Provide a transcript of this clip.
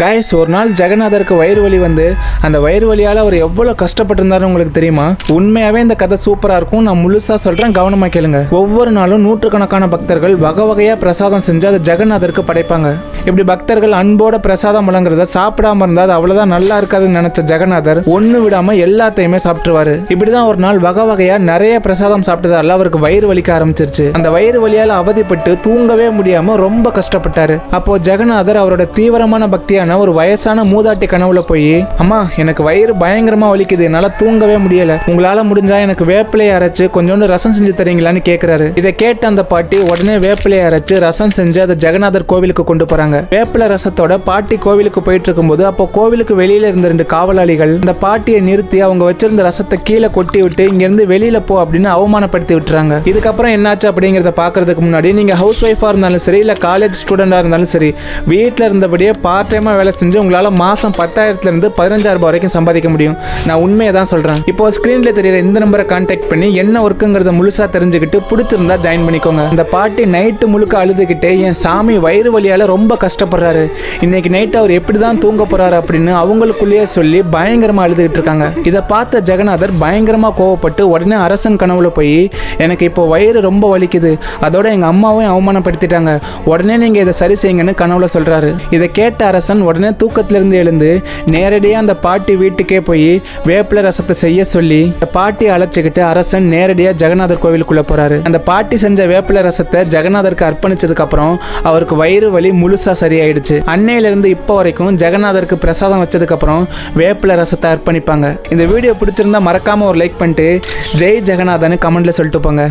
Guys ஒரு நாள் ஜெகநாதருக்கு வயிறு வலி வந்து அந்த வயிறு வலியால் அவர் எவ்வளோ கஷ்டப்பட்டிருந்தாருன்னு உங்களுக்கு தெரியுமா? உண்மையாகவே இந்த கதை சூப்பராக இருக்கும் நான் முழுசாக சொல்கிறேன் கவனமாக கேளுங்க. ஒவ்வொரு நாளும் நூற்றுக்கணக்கான பக்தர்கள் வகை வகையாக பிரசாதம் செஞ்சு அதை ஜெகநாதருக்கு படைப்பாங்க. இப்படி பக்தர்கள் அன்போட பிரசாதம் வழங்குறத சாப்பிடாம இருந்தால் அது அவ்வளோதான் நல்லா இருக்காதுன்னு நினச்ச ஜெகநாதர் ஒன்று விடாமல் எல்லாத்தையுமே சாப்பிட்டுருவாரு. இப்படிதான் ஒரு நாள் வகை வகையாக நிறைய பிரசாதம் சாப்பிட்டதால அவருக்கு வயிறு வலிக்க ஆரம்பிச்சிருச்சு. அந்த வயிறு வலியால் அவதிப்பட்டு தூங்கவே முடியாமல் ரொம்ப கஷ்டப்பட்டார். அப்போது ஜெகநாதர் அவரோட தீவிரமான பக்தியான ஒரு வயசான மூதாட்டி கனவுல போய் அம்மா எனக்கு வயிறு பயங்கரமா வலிக்குது என்னால தூங்கவே முடியல. உங்களால முடிஞ்சா எனக்கு வேப்பிலையை அரைச்சு கொஞ்சோண்டு ரசம் செஞ்சு தரீங்களான்னு கேக்குறாரு. இதை கேட்ட அந்த பாட்டி உடனே வேப்பிலையை அரைச்சு ரசம் செஞ்சு அதை ஜெகநாதர் கோவிலுக்கு கொண்டு போறாங்க. வேப்பிலை ரசத்தோட பாட்டி கோவிலுக்கு போயிட்டு இருக்கும்போது அப்போ கோவிலுக்கு வெளியில இருந்த ரெண்டு காவலாளிகள் அந்த பாட்டியை நிறுத்தி அவங்க வச்சிருந்த ரசத்தை கீழே கொட்டி விட்டு இங்க இருந்து வெளியில போ அப்படின்னு அவமானப்படுத்தி விட்டுறாங்க. இதுக்கப்புறம் என்னாச்சு அப்படிங்கறத பாக்குறதுக்கு முன்னாடி நீங்க ஹவுஸ் ஒய்ஃபா இருந்தாலும் சரி இல்ல காலேஜ் ஸ்டூடெண்டா இருந்தாலும் சரி வீட்டில் இருந்தபடியே பார்ட் டைமாக வேலை செஞ்சு உங்களால் மாதம் பத்தாயிரத்துலேருந்து பதினஞ்சாயிரம் ரூபாய் வரைக்கும் சம்பாதிக்க முடியும். நான் உண்மையை தான் சொல்கிறேன் இப்போ ஸ்க்ரீனில் தெரியிற இந்த நம்பரை கான்டாக்ட் பண்ணி என்ன ஒர்க்குங்கிறத முழுசாக தெரிஞ்சுக்கிட்டு பிடிச்சிருந்தா ஜாயின் பண்ணிக்கோங்க. அந்த பாட்டி நைட்டு முழுக்க அழுதுகிட்டே என் சாமி வயிறு வலியால் ரொம்ப கஷ்டப்படுறாரு. இன்னைக்கு நைட்டு அவர் எப்படி தான் தூங்க போகிறாரு அப்படின்னு அவங்களுக்குள்ளேயே சொல்லி பயங்கரமாக அழுதுகிட்டு இருக்காங்க. இதை பார்த்த ஜெகநாதர் பயங்கரமாக கோவப்பட்டு உடனே அரசன் கனவுல போய் எனக்கு இப்போ வயிறு ரொம்ப வலிக்குது. அதோட எங்கள் அம்மாவையும் அவமானப்படுத்திட்டாங்க. உடனே நீங்கள் இதை சரி செய்யுங்கன்னு கனவுல சொல்கிறாரு இதை கேட்ட அரசன் உடனே தூக்கத்திலிருந்து எழுந்து நேரடியாக அந்த பாட்டி வீட்டுக்கே போய் வேப்பில ரசத்தை செய்ய சொல்லி அந்த பாட்டியை அழைச்சிக்கிட்டு அரசன் நேரடியாக ஜெகநாதர் கோவிலுக்குள்ளே போகிறாரு அந்த பாட்டி செஞ்ச வேப்பிலை ரசத்தை ஜெகநாதருக்கு அர்ப்பணிச்சதுக்கு அப்புறம் அவருக்கு வயிறு வலி முழுசாக சரியாயிடுச்சு. அன்னையிலிருந்து இப்போ வரைக்கும் ஜெகநாதருக்கு பிரசாதம் வச்சதுக்கப்புறம் வேப்பிலை ரசத்தை அர்ப்பணிப்பாங்க. இந்த வீடியோ பிடிச்சிருந்தா மறக்காமல் ஒரு லைக் பண்ணிட்டு ஜெய் ஜெகநாதன் கமெண்ட்ல சொல்லிட்டு போங்க.